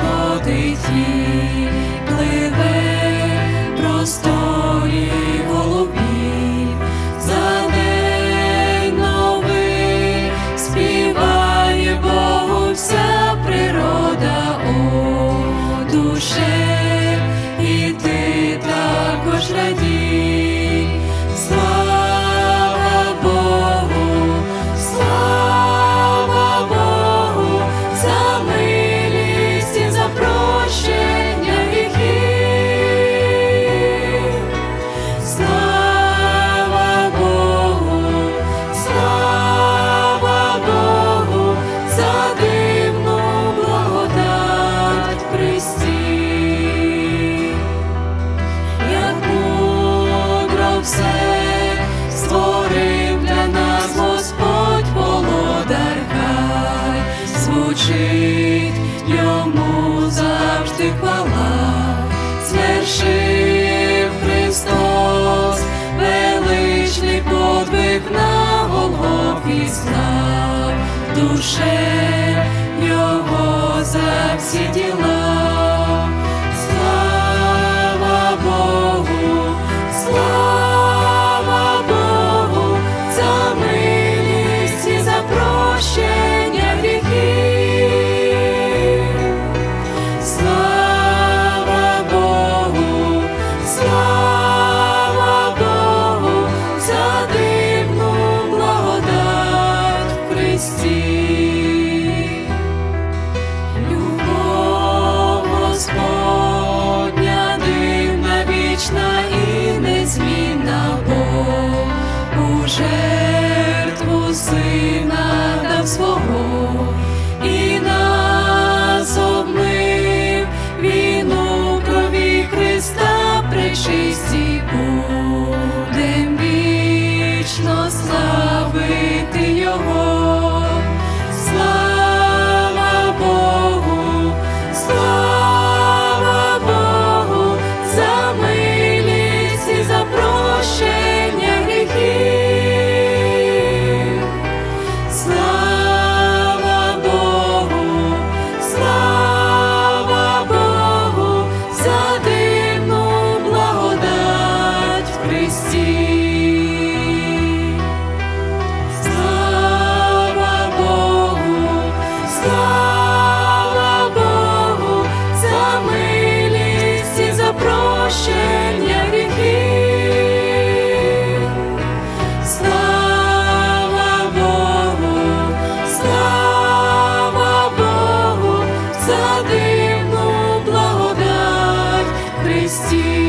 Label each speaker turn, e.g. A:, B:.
A: Господи, тінь пливе просто. Створив для нас Господь володар, звучить йому завжди хвала, звершив Христос, величний подвиг на Голгофі слав, душе його за всі діла. for hope. See.